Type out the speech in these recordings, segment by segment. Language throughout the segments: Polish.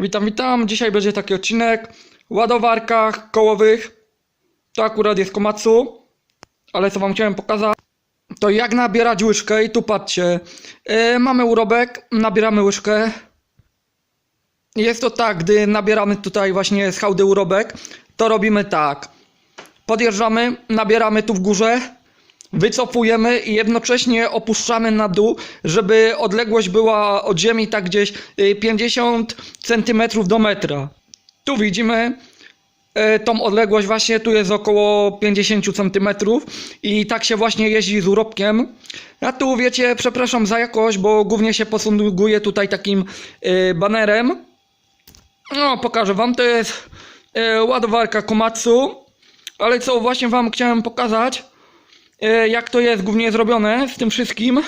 Witam, witam. Dzisiaj będzie taki odcinek ładowarkach kołowych. To akurat jest Komatsu, ale co wam chciałem pokazać, to jak nabierać łyżkę i tu patrzcie. Yy, mamy urobek, nabieramy łyżkę. Jest to tak, gdy nabieramy tutaj właśnie z hałdy urobek, to robimy tak. Podjeżdżamy, nabieramy tu w górze, wycofujemy i jednocześnie opuszczamy na dół, żeby odległość była od ziemi tak gdzieś y, 50 cm do metra. Tu widzimy y, tą odległość właśnie, tu jest około 50 cm i tak się właśnie jeździ z urobkiem. A tu wiecie, przepraszam za jakość, bo głównie się posługuje tutaj takim y, banerem. No, pokażę wam, to jest y, ładowarka Komatsu, ale co właśnie wam chciałem pokazać, jak to jest głównie zrobione z tym wszystkim.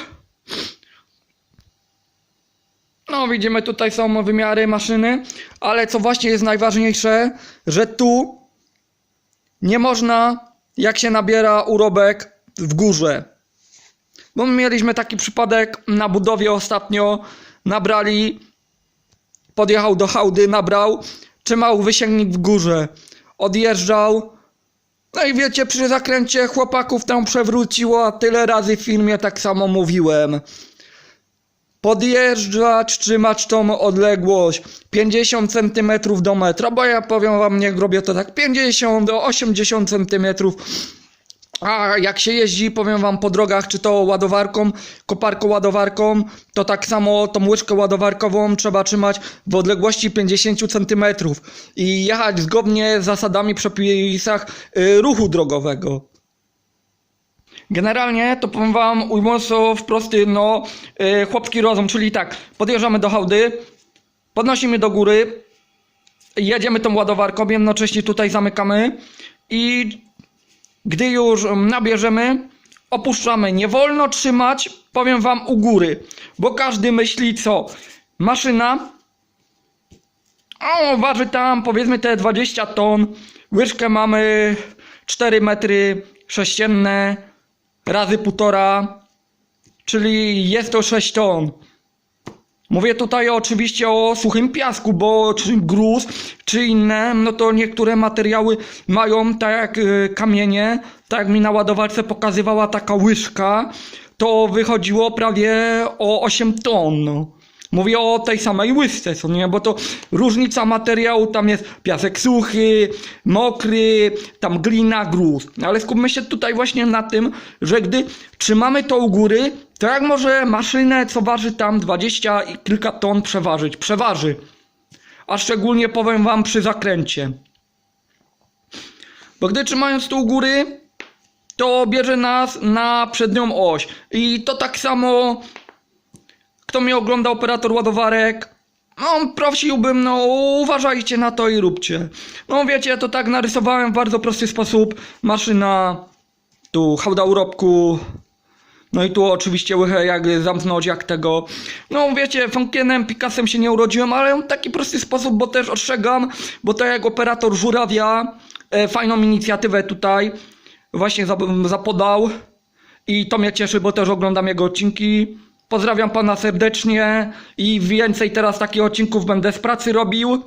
No, widzimy tutaj są wymiary maszyny, ale co właśnie jest najważniejsze, że tu nie można, jak się nabiera urobek w górze. Bo my mieliśmy taki przypadek na budowie ostatnio, nabrali, podjechał do hałdy, nabrał, trzymał wysięgnik w górze, odjeżdżał, no i wiecie, przy zakręcie chłopaków tam przewróciło, a tyle razy w filmie tak samo mówiłem. Podjeżdżać, trzymać tą odległość 50 cm do metra, bo ja powiem wam, nie robię to tak 50 do 80 cm. A jak się jeździ, powiem wam po drogach, czy to ładowarką, koparką ładowarką, to tak samo tą łyżkę ładowarkową trzeba trzymać w odległości 50 cm i jechać zgodnie z zasadami przepisach y, ruchu drogowego. Generalnie to powiem wam ujmując to w prosty, no, y, chłopski rozum, czyli tak, podjeżdżamy do hałdy, podnosimy do góry, jedziemy tą ładowarką, jednocześnie tutaj zamykamy i gdy już nabierzemy, opuszczamy. Nie wolno trzymać, powiem wam, u góry, bo każdy myśli co? Maszyna o, waży tam powiedzmy te 20 ton, łyżkę mamy 4 metry sześcienne razy półtora, czyli jest to 6 ton. Mówię tutaj oczywiście o suchym piasku, bo czy gruz, czy inne, no to niektóre materiały mają tak jak y, kamienie, tak jak mi na ładowarce pokazywała taka łyżka, to wychodziło prawie o 8 ton. Mówię o tej samej łyżce, co nie, bo to różnica materiału, tam jest piasek suchy, mokry, tam glina, gruz. Ale skupmy się tutaj właśnie na tym, że gdy trzymamy to u góry, to jak może maszynę, co waży tam 20 i kilka ton przeważyć? Przeważy. A szczególnie powiem wam przy zakręcie. Bo gdy trzymając to u góry, to bierze nas na przednią oś. I to tak samo kto mnie ogląda, operator ładowarek, no prosiłbym, no uważajcie na to i róbcie. No wiecie, to tak narysowałem w bardzo prosty sposób. Maszyna, tu hałda urobku, no i tu oczywiście łychę jak zamknąć jak tego. No wiecie, Funkienem, Picassem się nie urodziłem, ale w taki prosty sposób, bo też ostrzegam, bo tak jak operator Żurawia e, fajną inicjatywę tutaj właśnie zap- zapodał i to mnie cieszy, bo też oglądam jego odcinki. Pozdrawiam pana serdecznie i więcej teraz takich odcinków będę z pracy robił.